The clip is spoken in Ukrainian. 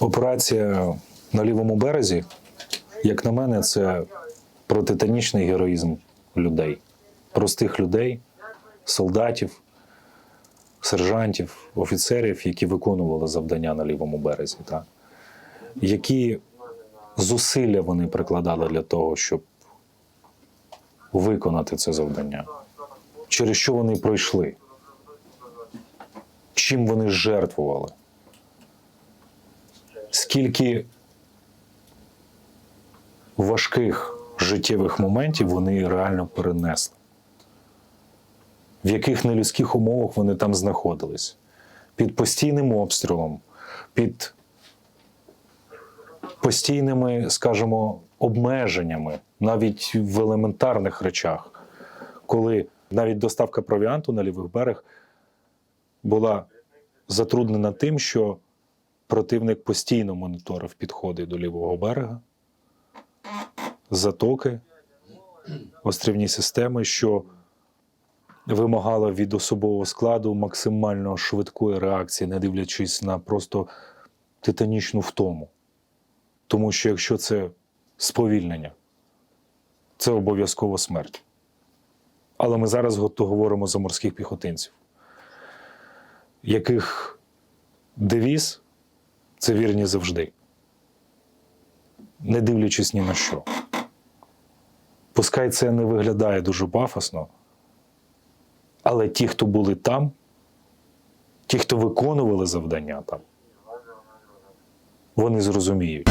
Операція на лівому березі, як на мене, це про титанічний героїзм людей, простих людей, солдатів, сержантів, офіцерів, які виконували завдання на лівому березі. Так? Які зусилля вони прикладали для того, щоб виконати це завдання, через що вони пройшли, чим вони жертвували скільки важких життєвих моментів вони реально перенесли, в яких нелюдських умовах вони там знаходились, під постійним обстрілом, під постійними, скажімо, обмеженнями, навіть в елементарних речах, коли навіть доставка провіанту на лівий берег була затруднена тим, що противник постійно моніторив підходи до лівого берега, затоки, острівні системи, що вимагало від особового складу максимально швидкої реакції, не дивлячись на просто титанічну втому. Тому що якщо це сповільнення, це обов'язково смерть. Але ми зараз говоримо за морських піхотинців, яких девіз це вірні завжди, не дивлячись ні на що. Пускай це не виглядає дуже пафосно, але ті, хто були там, ті, хто виконували завдання там, вони зрозуміють.